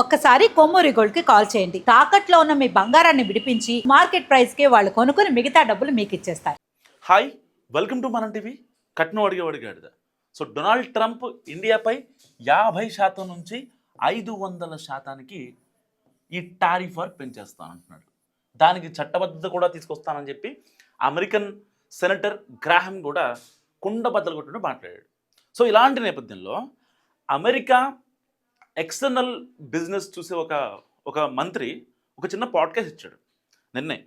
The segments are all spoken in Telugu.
ఒక్కసారి కొమ్మూరి గోల్డ్కి కాల్ చేయండి. తాకట్లో ఉన్న మీ బంగారాన్ని విడిపించి మార్కెట్ ప్రైస్కి వాళ్ళు కొనుక్కుని మిగతా డబ్బులు మీకు ఇచ్చేస్తారు. హాయ్ వెల్కమ్ టు మన టీవీ. కట్నం అడిగే అడిగాడు సో డొనాల్డ్ ట్రంప్ ఇండియాపై యాభై శాతం నుంచి ఐదు వందల శాతానికి ఈ టారిఫ్ వార్ పెంచేస్తానంటున్నాడు. దానికి చట్టబద్ధత కూడా తీసుకొస్తానని చెప్పి అమెరికన్ సెనటర్ గ్రాహం కూడా కుండ బద్దలు కొట్టినట్టు మాట్లాడాడు. సో ఇలాంటి నేపథ్యంలో అమెరికా ఎక్స్టర్నల్ బిజినెస్ చూసే ఒక ఒక మంత్రి ఒక చిన్న పాడ్కాస్ట్ ఇచ్చాడు నిన్నే.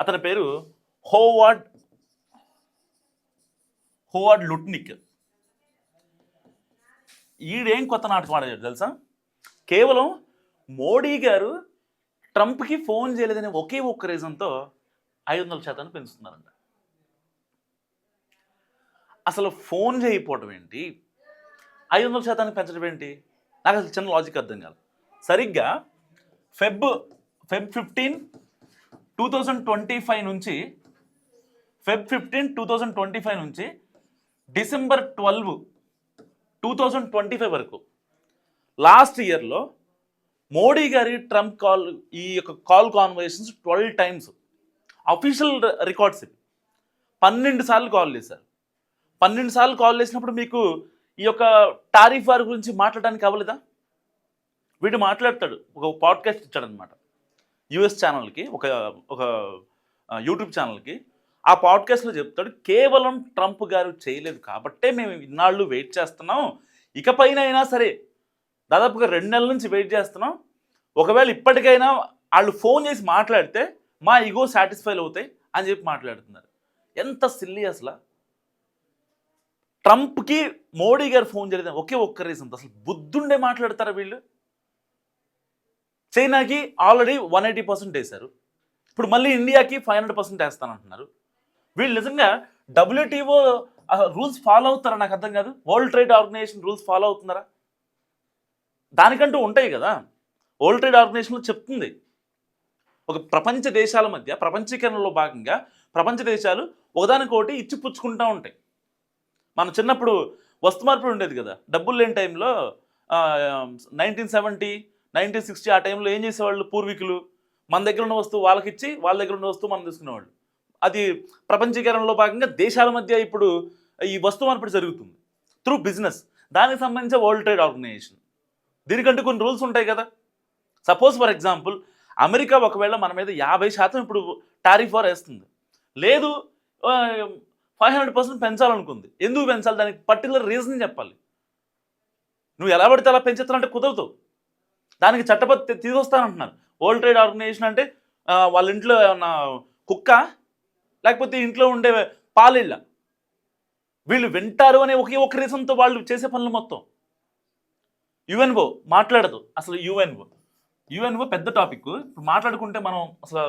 అతని పేరు హోవార్డ్ హోవార్డ్ లుట్నిక్. ఈడేం కొత్త నాటకం ఆడాడు తెలుసా? కేవలం మోడీ గారు ట్రంప్కి ఫోన్ చేయలేదనే ఒకే ఒక్క రీజన్తో ఐదు వందల శాతాన్ని పెంచుతున్నారంట. అసలు ఫోన్ చేయకపోవడం ఏంటి? ఐదు వందల శాతాన్ని పెంచడం ఏంటి? నాకు అసలు చిన్న లాజిక్ అర్థం కాదు. సరిగ్గా Feb Feb fifteen two thousand twenty five నుంచి Feb fifteen two thousand twenty five నుంచి December twelve two thousand twenty five వరకు లాస్ట్ ఇయర్లో మోడీ గారి ట్రంప్ కాల్ ఈ యొక్క call conversations twelve times official records ఇవి. పన్నెండు సార్లు కాల్ చేశారు. పన్నెండు సార్లు కాల్ చేసినప్పుడు మీకు ఈ యొక్క టారిఫ్ వారి గురించి మాట్లాడడానికి అవ్వలేదా? వీడు మాట్లాడతాడు. ఒక పాడ్కాస్ట్ ఇచ్చాడనమాట యుఎస్ ఛానల్కి ఒక ఒక యూట్యూబ్ ఛానల్కి. ఆ పాడ్కాస్ట్లో చెప్తాడు కేవలం ట్రంప్ గారు చేయలేదు కాబట్టే మేము ఇన్నాళ్ళు వెయిట్ చేస్తున్నాం. ఇకపైన అయినా సరే దాదాపుగా రెండు నెలల నుంచి వెయిట్ చేస్తున్నాం. ఒకవేళ ఇప్పటికైనా వాళ్ళు ఫోన్ చేసి మాట్లాడితే మా ఇగో సాటిస్ఫై అవుతాయి అని చెప్పి మాట్లాడుతున్నారు. ఎంత సిల్లీ అసలు. ట్రంప్కి మోడీ గారు ఫోన్ చేయలేదు. ఒకే ఒక్క రీజన్. అసలు బుద్ధుండే మాట్లాడతారా వీళ్ళు? చైనాకి ఆల్రెడీ వన్ ఎయిటీ పర్సెంట్ వేశారు. ఇప్పుడు మళ్ళీ ఇండియాకి ఫైవ్ హండ్రెడ్ పర్సెంట్ వేస్తానంటున్నారు. వీళ్ళు నిజంగా డబ్ల్యూటీఓ రూల్స్ ఫాలో అవుతారా? నాకు అర్థం కాదు. World trade organisation rules follow అవుతున్నారా? దానికంటూ ఉంటాయి కదా. వరల్డ్ ట్రేడ్ ఆర్గనైజేషన్లో చెప్తుంది. ఒక ప్రపంచ దేశాల మధ్య ప్రపంచీకరణలో భాగంగా ప్రపంచ దేశాలు ఒకదానికొకటి ఇచ్చిపుచ్చుకుంటూ ఉంటాయి. మన చిన్నప్పుడు వస్తు మార్పిడి ఉండేది కదా. డబ్బులు లేని టైంలో నైన్టీన్ సెవెంటీ నైన్టీన్ సిక్స్టీ ఆ టైంలో ఏం చేసేవాళ్ళు పూర్వీకులు? మన దగ్గర ఉన్న వస్తువు వాళ్ళకి ఇచ్చి వాళ్ళ దగ్గర ఉన్న వస్తువు మనం తీసుకునేవాళ్ళు. అది ప్రపంచీకరణలో భాగంగా దేశాల మధ్య ఇప్పుడు ఈ వస్తు మార్పిడి జరుగుతుంది. Through business. దానికి సంబంధించిన వరల్డ్ ట్రేడ్ ఆర్గనైజేషన్. దీనికంటూ కొన్ని రూల్స్ ఉంటాయి కదా. సపోజ్ ఫర్ ఎగ్జాంపుల్ అమెరికా ఒకవేళ మన మీద యాభై శాతం ఇప్పుడు టారిఫ్ వార్ వేస్తుంది. లేదు ఫైవ్ హండ్రెడ్ పర్సెంట్ పెంచాలనుకుంది. ఎందుకు పెంచాలి? దానికి పర్టికులర్ రీజన్ చెప్పాలి. నువ్వు ఎలా పడితే అలా పెంచుతానంటే కుదరదు. దానికి చట్టపతి తీసుకొస్తానంటున్నారు. వరల్డ్ ట్రేడ్ ఆర్గనైజేషన్ అంటే వాళ్ళ ఇంట్లో ఏమన్నా కుక్క లేకపోతే ఇంట్లో ఉండే పాలిళ్ళ వీళ్ళు వింటారు అనే ఒకే ఒక రీజన్తో వాళ్ళు చేసే పనులు మొత్తం. యుఎన్ఓ మాట్లాడదు. అసలు యుఎన్ఓ. యుఎన్ఓ పెద్ద టాపిక్. ఇప్పుడు మాట్లాడుకుంటే మనం అసలు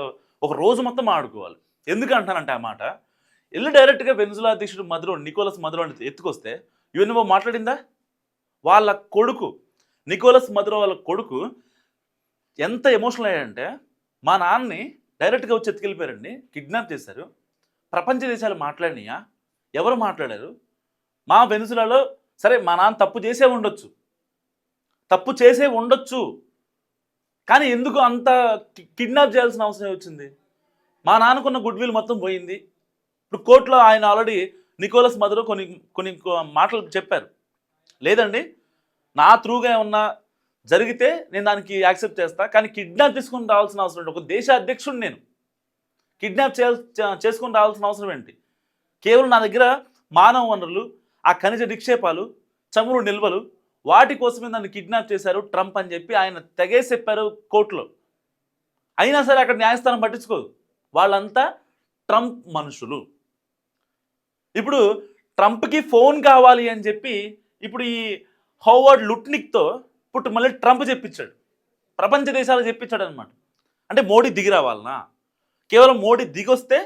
ఒక రోజు మొత్తం ఆడుకోవాలి. ఎందుకు అంటానంటే ఆ మాట వెళ్ళి డైరెక్ట్గా వెనుజులా అధ్యక్షుడు మధురో నికోలస్ మధురో అని ఎత్తుకొస్తే యుఎన్ఓ మాట్లాడిందా? వాళ్ళ కొడుకు నికోలస్ మధురో వాళ్ళ కొడుకు ఎంత ఎమోషనల్ అయ్యాడంటే మా నాన్నని డైరెక్ట్గా వచ్చి ఎత్తుకెళ్ళిపోయారండి కిడ్నాప్ చేశారు ప్రపంచ దేశాలు మాట్లాడినాయా? ఎవరు మాట్లాడారు? మా వెనుజులాలో సరే మా నాన్న తప్పు చేసే ఉండొచ్చు. తప్పు చేసే ఉండొచ్చు. కానీ ఎందుకు అంత కిడ్నాప్ చేయాల్సిన అవసరం వచ్చింది మా నాన్నకున్న గుడ్ విల్ మొత్తం పోయింది. ఇప్పుడు కోర్టులో ఆయన ఆల్రెడీ నికోలస్ మధురో కొన్ని కొన్ని మాటలు చెప్పారు. లేదండి నా త్రూగా ఏమన్నా జరిగితే నేను దానికి యాక్సెప్ట్ చేస్తాను కానీ కిడ్నాప్ తీసుకుని రావాల్సిన అవసరం ఏంటి? ఒక దేశ అధ్యక్షుడు నేను కిడ్నాప్ చేసుకుని రావాల్సిన అవసరం ఏంటి? కేవలం నా దగ్గర మానవ వనరులు ఆ ఖనిజ నిక్షేపాలు చమురు నిల్వలు వాటి కోసమే నన్ను కిడ్నాప్ చేశారు ట్రంప్ అని చెప్పి ఆయన తెగేసి చెప్పారు కోర్టులో. అయినా సరే అక్కడ న్యాయస్థానం పట్టించుకోదు. వాళ్ళంతా ట్రంప్ మనుషులు. ఇప్పుడు ట్రంప్కి ఫోన్ కావాలి అని చెప్పి ఇప్పుడు ఈ హోవర్డ్ లుట్నిక్తో ఇప్పుడు మళ్ళీ ట్రంప్ చెప్పించాడు. ప్రపంచ దేశాలు చెప్పించాడు అనమాట అంటే మోడీ దిగి రావాలనా? కేవలం మోడీ దిగొస్తే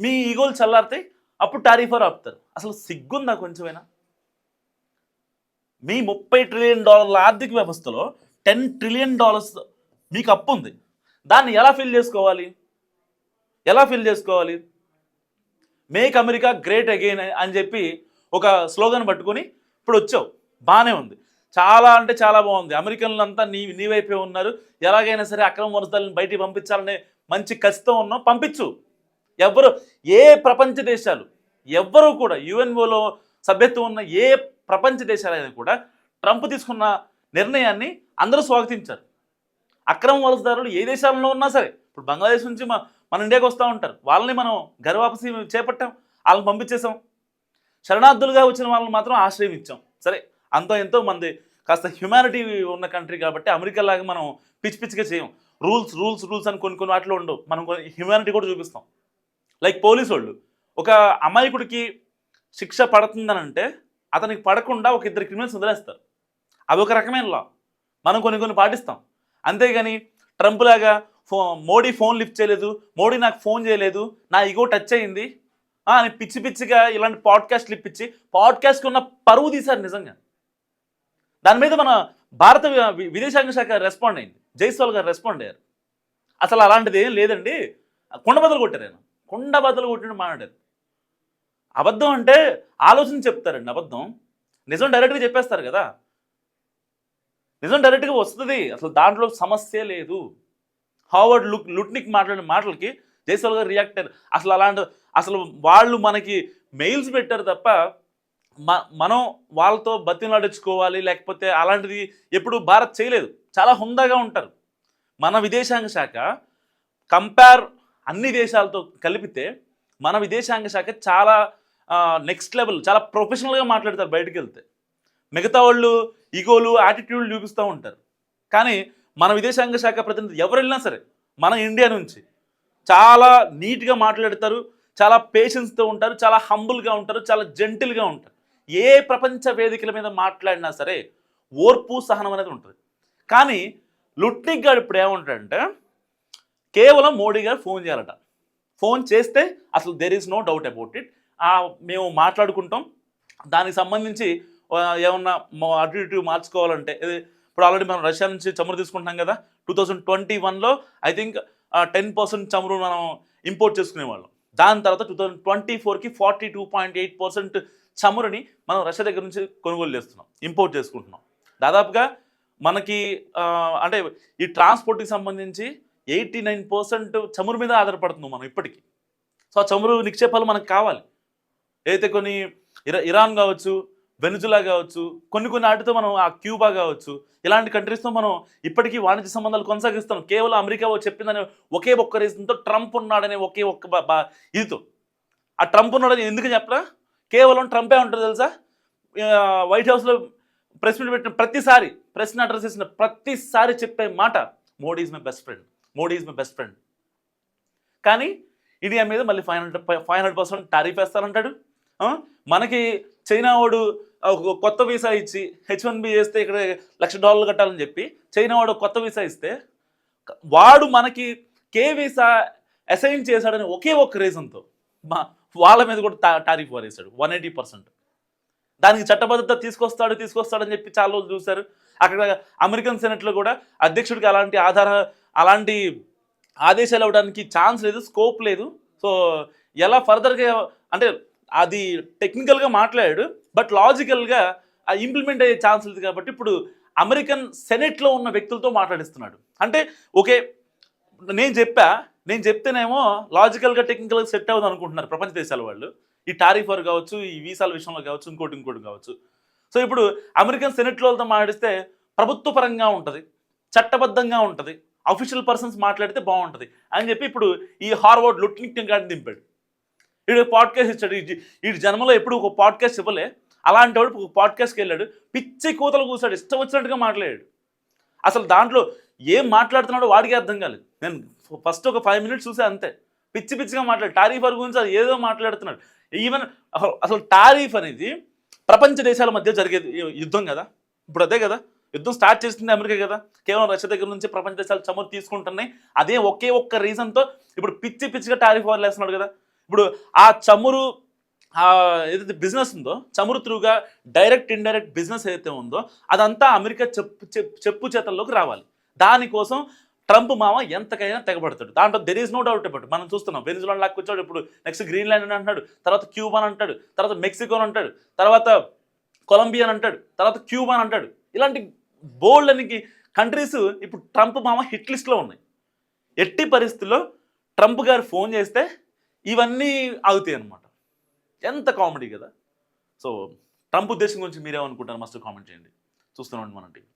మీ ఈగోలు చల్లారితే అప్పుడు టారీఫర్ ఆపుతారు? అసలు సిగ్గుందా కొంచెమైనా? మీ ముప్పై ట్రిలియన్ డాలర్ల ఆర్థిక వ్యవస్థలో టెన్ ట్రిలియన్ డాలర్స్ మీకు అప్పు ఉంది దాన్ని ఎలా ఫిల్ చేసుకోవాలి? ఎలా ఫిల్ చేసుకోవాలి? మేక్ అమెరికా గ్రేట్ అగైన్ అని చెప్పి ఒక స్లోగన్ పట్టుకొని ఇప్పుడు వచ్చావు. బాగానే ఉంది. చాలా అంటే చాలా బాగుంది. అమెరికన్లంతా నీ నీ వైపే ఉన్నారు. ఎలాగైనా సరే అక్రమ వరదలను బయటికి పంపించాలనే మంచి ఖచ్చితం ఉన్నాం. పంపించు. ఎవ్వరు ఏ ప్రపంచ దేశాలు ఎవ్వరూ కూడా యుఎన్ఓలో సభ్యత్వం ఉన్న ఏ ప్రపంచ దేశాలైనా కూడా ట్రంప్ తీసుకున్న నిర్ణయాన్ని అందరూ స్వాగతించారు. అక్రమ వలసదారులు ఏ దేశాలలో ఉన్నా సరే ఇప్పుడు బంగ్లాదేశ్ నుంచి మా మన ఇండియాకి వస్తూ ఉంటారు. వాళ్ళని మనం గర్వాపసి చేపట్టాం వాళ్ళని పంపించేసాం శరణార్థులుగా వచ్చిన వాళ్ళని మాత్రం ఆశ్రయం ఇచ్చాం సరే అంతో ఎంతో మంది కాస్త హ్యుమానిటీ ఉన్న కంట్రీ కాబట్టి అమెరికా లాగా మనం పిచ్చి పిచ్చిగా చేయం. రూల్స్ రూల్స్ రూల్స్ అని కొన్ని కొన్ని వాటిలో ఉండవు. మనం హ్యుమానిటీ కూడా చూపిస్తాం. లైక్ పోలీసు వాళ్ళు ఒక అమాయకుడికి శిక్ష పడుతుందని అంటే అతనికి పడకుండా ఒక ఇద్దరు క్రిమినల్స్ వదిలేస్తారు. అవి ఒక రకమైన లా మనం కొన్ని కొన్ని పాటిస్తాం. అంతేగాని ట్రంప్ లాగా ఫో మోడీ ఫోన్ లిఫ్ట్ చేయలేదు మోడీ నాకు ఫోన్ చేయలేదు నా ఇగో టచ్ అయింది. అని పిచ్చి పిచ్చిగా ఇలాంటి పాడ్కాస్ట్లు ఇప్పించి పాడ్కాస్ట్కి ఉన్న పరువు తీశారు నిజంగా. దాని మీద మన భారత వి- విదేశాంగ శాఖ రెస్పాండ్ అయింది. జైస్వాల్ గారు రెస్పాండ్ అయ్యారు. అసలు అలాంటిది ఏం లేదండి. కొండ బదులు కొట్టారు ఆయన. కొండ బదులు కొట్టిన మాట్లాడారు. అబద్ధం అంటే ఆలోచన చెప్తారండి అబద్ధం. నిజం డైరెక్ట్గా చెప్పేస్తారు కదా. నిజం డైరెక్ట్గా వస్తుంది. అసలు దాంట్లో సమస్య లేదు. హావర్డ్ లుక్ లుట్నిక్ మాట్లాడిన మాటలకి జైస్వాల్ గారు రియాక్ట్ అయ్యారు. అసలు అలాంటి అసలు వాళ్ళు మనకి మెయిల్స్ పెట్టారు తప్ప మ మనం వాళ్ళతో బతిలాడించుకోవాలి లేకపోతే అలాంటిది ఎప్పుడు భారత్ చేయలేదు. చాలా హుందాగా ఉంటారు. మన విదేశాంగ శాఖ కంపేర్ అన్ని దేశాలతో కలిపితే మన విదేశాంగ శాఖ చాలా నెక్స్ట్ లెవెల్ చాలా ప్రొఫెషనల్గా మాట్లాడతారు బయటకు వెళ్తే. మిగతా వాళ్ళు ఈగోలు యాటిట్యూడ్లు చూపిస్తూ ఉంటారు. కానీ మన విదేశాంగ శాఖ ప్రతినిధి ఎవరు వెళ్ళినా సరే మన ఇండియా నుంచి చాలా నీట్గా మాట్లాడతారు చాలా పేషెన్స్తో ఉంటారు చాలా హంబుల్గా ఉంటారు చాలా జెంటిల్గా ఉంటారు. ఏ ప్రపంచ వేదికల మీద మాట్లాడినా సరే ఓర్పు సహనం అనేది ఉంటుంది. కానీ లుట్నిక్ గారు ఇప్పుడు ఏమంటాడంటే కేవలం మోడీ గారు ఫోన్ చేయాలట. ఫోన్ చేస్తే అసలు there is no doubt about it మేము మాట్లాడుకుంటాం. దానికి సంబంధించి ఏమన్నా అటు ఇటు మార్చుకోవాలంటే ఇప్పుడు ఆల్రెడీ మనం రష్యా నుంచి చమురు తీసుకుంటున్నాం కదా టూ థౌజండ్ ట్వంటీ వన్లో ఐ థింక్ టెన్ పర్సెంట్ చమురు మనం ఇంపోర్ట్ చేసుకునేవాళ్ళం. దాని తర్వాత టూ థౌజండ్ ట్వంటీ ఫోర్కి forty two point eight percent చమురుని మనం రష్యా దగ్గర నుంచి కొనుగోలు చేస్తున్నాం ఇంపోర్ట్ చేసుకుంటున్నాం. దాదాపుగా మనకి అంటే ఈ ట్రాన్స్పోర్ట్కి సంబంధించి ఎయిటీ నైన్ పర్సెంట్ చమురు మీద ఆధారపడుతున్నాం మనం ఇప్పటికీ. సో ఆ చమురు నిక్షేపాలు మనకు కావాలి. అయితే కొన్ని ఇరా ఇరాన్ కావచ్చు వెనుజులా కావచ్చు కొన్ని కొన్ని వాటితో మనం ఆ క్యూబా కావచ్చు ఇలాంటి కంట్రీస్తో మనం ఇప్పటికీ వాణిజ్య సంబంధాలు కొనసాగిస్తాం కేవలం అమెరికా చెప్పిందని ఒకే ఒక్క రీజన్తో ట్రంప్ ఉన్నాడనే ఒకే ఒక్క ఇదితో. ఆ ట్రంప్ ఉన్నాడని ఎందుకు చెప్పరా కేవలం ట్రంపే ఉంటుంది తెలుసా? వైట్ హౌస్లో ప్రెస్ మీట్ పెట్టిన ప్రతిసారి ప్రెస్ అడ్రస్ చేసిన ప్రతిసారి చెప్పే మాట Modi is my best friend Modi is my best friend. కానీ ఇండియా మీద మళ్ళీ five hundred five hundred percent tariff వేస్తానంటాడు. మనకి చైనా వాడు కొత్త వీసా ఇచ్చి హెచ్ వన్ బి చేస్తే ఇక్కడ లక్ష డాలర్లు కట్టాలని చెప్పి చైనా వాడు కొత్త వీసా ఇస్తే వాడు మనకి కే వీసా అసైన్ చేశాడని ఒకే ఒక్క రీజన్తో మా వాళ్ళ మీద కూడా టారిఫ్ వారేశాడు వన్ ఎయిటీ పర్సెంట్. దానికి చట్టబద్ధత తీసుకొస్తాడు తీసుకొస్తాడని చెప్పి చాలా రోజులు చూశారు. అక్కడ అమెరికన్ సెనెట్లో కూడా అధ్యక్షుడికి అలాంటి ఆధార అలాంటి ఆదేశాలు ఇవ్వడానికి ఛాన్స్ లేదు స్కోప్ లేదు. సో ఎలా ఫర్దర్గా అంటే అది టెక్నికల్గా మాట్లాడాడు బట్ లాజికల్గా ఇంప్లిమెంట్ అయ్యే ఛాన్స్ లేదు కాబట్టి ఇప్పుడు అమెరికన్ సెనెట్లో ఉన్న వ్యక్తులతో మాట్లాడిస్తున్నాడు. అంటే ఓకే నేను చెప్పా నేను చెప్తేనేమో లాజికల్గా టెక్నికల్గా సెట్ అవ్వదు అనుకుంటున్నారు ప్రపంచ దేశాల వాళ్ళు. ఈ టారిఫ్ వారు కావచ్చు ఈ వీసాల విషయంలో కావచ్చు ఇంకోటి ఇంకోటి కావచ్చు. సో ఇప్పుడు అమెరికన్ సెనెట్లో వాళ్ళతో మాట్లాడిస్తే ప్రభుత్వ పరంగా ఉంటుంది చట్టబద్ధంగా ఉంటుంది అఫీషియల్ పర్సన్స్ మాట్లాడితే బాగుంటుంది అని చెప్పి ఇప్పుడు ఈ హార్వర్డ్ లుట్నిక్ గాడిని దింపాడు. వీడు పాడ్కాస్ట్ ఇచ్చాడు. ఈ- జన్మలో ఎప్పుడు ఒక పాడ్కాస్ట్ ఇవ్వలే. అలాంటి వాడు ఒక పాడ్కాస్ట్కి వెళ్ళాడు. పిచ్చి కూతలు కూసాడు. ఇష్టం వచ్చినట్టుగా మాట్లాడాడు. అసలు దాంట్లో ఏం మాట్లాడుతున్నాడో వాడికి అర్థం కాలేదు. నేను ఫస్ట్ ఒక ఫైవ్ మినిట్స్ చూసే అంతే. పిచ్చి పిచ్చిగా మాట్లాడు టారీఫ్ గురించి అది ఏదో మాట్లాడుతున్నాడు. ఈవెన్ అసలు- టారీఫ్ అనేది ప్రపంచ దేశాల మధ్య జరిగే యుద్ధం కదా? ఇప్పుడు అదే కదా? యుద్ధం స్టార్ట్ చేస్తుంది అమెరికా కదా? కేవలం రష్యా దగ్గర నుంచి ప్రపంచ దేశాలు చమురు తీసుకుంటున్నాయి. అదే ఒకే ఒక్క రీజన్తో ఇప్పుడు పిచ్చి పిచ్చిగా టారిఫ్ వాళ్ళు వేస్తున్నాడు కదా? ఇప్పుడు ఆ చమురు ఆ ఏదైతే బిజినెస్ ఉందో చమురు త్రూగా డైరెక్ట్ ఇండైరెక్ట్ బిజినెస్ ఏదైతే ఉందో అదంతా అమెరికా చెప్పు చెప్పు- చెప్పు చేతల్లోకి రావాలి. దానికోసం ట్రంప్ మామ ఎంతకైనా తెగబడతాడు. దాంట్లో there is no doubt about మనం చూస్తున్నాం వెనిజులా లాక్కి వచ్చాడు ఇప్పుడు నెక్స్ట్ గ్రీన్లాండ్ అని అంటాడు తర్వాత క్యూబాన్ అంటాడు తర్వాత మెక్సికో అని అంటాడు తర్వాత కొలంబియా అని అంటాడు తర్వాత క్యూబాన్ అంటాడు. ఇలాంటి బోల్డ్ అని కంట్రీస్ ఇప్పుడు ట్రంప్ మామ హిట్ లిస్ట్లో ఉన్నాయి. ఎట్టి పరిస్థితుల్లో ట్రంప్ గారు ఫోన్ చేస్తే ఇవన్నీ ఆగుతాయి అనమాట ఎంత కామెడీ కదా. సో ట్రంప్ ఉద్దేశం గురించి మీరేమనుకుంటారు మస్ట్ కామెంట్ చేయండి. చూస్తున్నాం మన టీవీ.